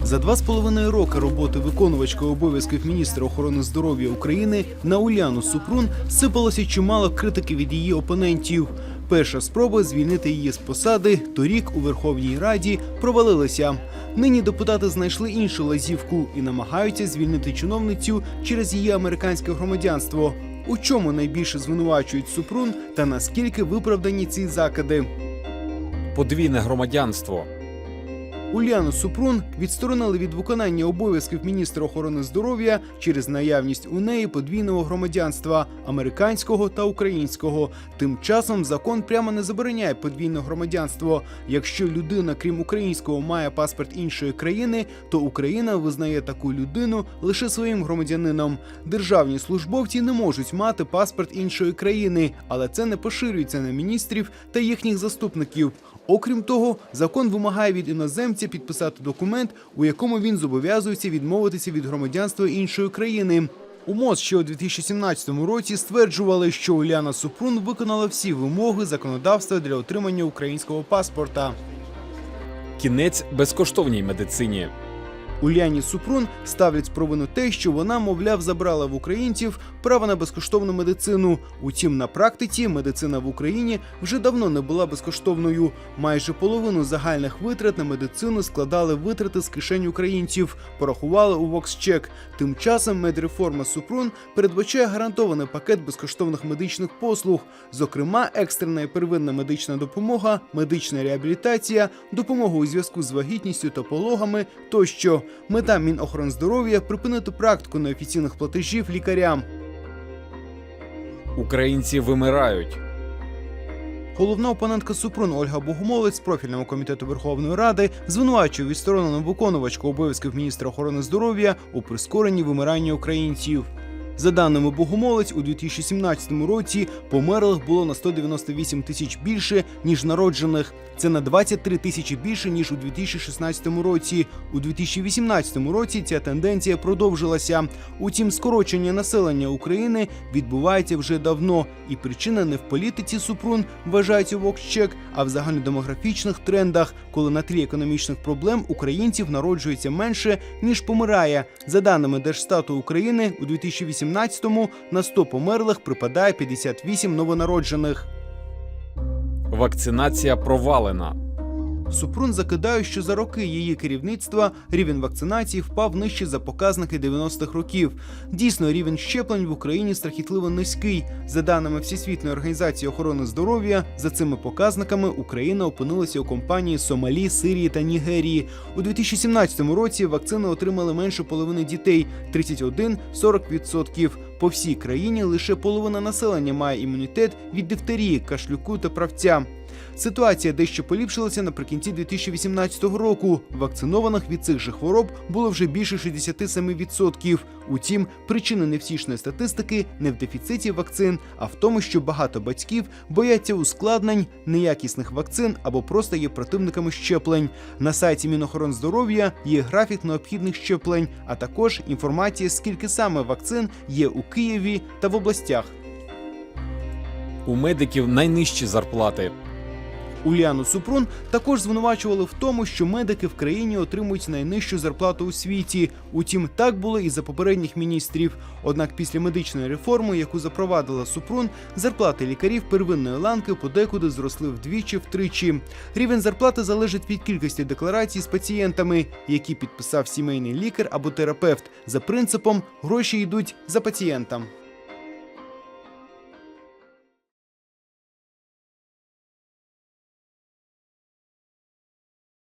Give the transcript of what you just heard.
За два з половиною роки роботи виконувачкою обов'язків міністра охорони здоров'я України на Уляну Супрун сипалося чимало критики від її опонентів. Перша спроба звільнити її з посади торік у Верховній Раді провалилася. Нині депутати знайшли іншу лазівку і намагаються звільнити чиновницю через її американське громадянство. У чому найбільше звинувачують Супрун та наскільки виправдані ці закиди? Подвійне громадянство. Уляну Супрун відсторонили від виконання обов'язків міністра охорони здоров'я через наявність у неї подвійного громадянства американського та українського. Тим часом закон прямо не забороняє подвійне громадянство. Якщо людина, крім українського, має паспорт іншої країни, то Україна визнає таку людину лише своїм громадянином. Державні службовці не можуть мати паспорт іншої країни, але це не поширюється на міністрів та їхніх заступників. Окрім того, закон вимагає від іноземця підписати документ, у якому він зобов'язується відмовитися від громадянства іншої країни. У МОЗ ще у 2017 році стверджували, що Уляна Супрун виконала всі вимоги законодавства для отримання українського паспорта. Кінець безкоштовній медицині. Уляні Супрун ставлять провину те, що вона, мовляв, забрала в українців право на безкоштовну медицину. Утім, на практиці медицина в Україні вже давно не була безкоштовною. Майже половину загальних витрат на медицину складали витрати з кишень українців, порахували у Воксчек. Тим часом медреформа Супрун передбачає гарантований пакет безкоштовних медичних послуг, зокрема, екстрена і первинна медична допомога, медична реабілітація, допомога у зв'язку з вагітністю та пологами тощо. Мета Мінохоронздоров'я припинити практику неофіційних платежів лікарям. Українці вимирають. Головна опонентка Супрун Ольга Богомолець з профільного комітету Верховної Ради звинувачує відсторонену виконувачку обов'язків міністра охорони здоров'я у прискоренні вимирання українців. За даними Богомолець, у 2017 році померлих було на 198 тисяч більше ніж народжених. Це на 23 тисячі більше ніж у 2016 році. У 2018 році ця тенденція продовжилася. Утім, скорочення населення України відбувається вже давно, і причина не в політиці Супрун вважається Вокчек, а в загальнодемографічних трендах, коли на тлі економічних проблем українців народжується менше ніж помирає. За даними Держстату України, у 2018-му на 100 померлих припадає 58 новонароджених. Вакцинація провалена. Супрун закидає, що за роки її керівництва рівень вакцинації впав нижче за показники 90-х років. Дійсно, рівень щеплень в Україні страхітливо низький. За даними Всесвітньої організації охорони здоров'я, за цими показниками Україна опинилася у компанії Сомалі, Сирії та Нігерії. У 2017 році вакцини отримали менше половини дітей 31-40%. По всій країні лише половина населення має імунітет від дифтерії, кашлюку та правця. Ситуація дещо поліпшилася наприкінці 2018 року. Вакцинованих від цих же хвороб було вже більше 67%. Утім, причина невтішної статистики не в дефіциті вакцин, а в тому, що багато батьків бояться ускладнень, неякісних вакцин або просто є противниками щеплень. На сайті Мінохорондздоров'я є графік необхідних щеплень, а також інформація, скільки саме вакцин є у Києві та в областях. У медиків найнижчі зарплати. Уляну Супрун також звинувачували в тому, що медики в країні отримують найнижчу зарплату у світі. Утім, так було і за попередніх міністрів. Однак після медичної реформи, яку запровадила Супрун, зарплати лікарів первинної ланки подекуди зросли вдвічі-втричі. Рівень зарплати залежить від кількості декларацій з пацієнтами, які підписав сімейний лікар або терапевт. За принципом гроші йдуть за пацієнтом.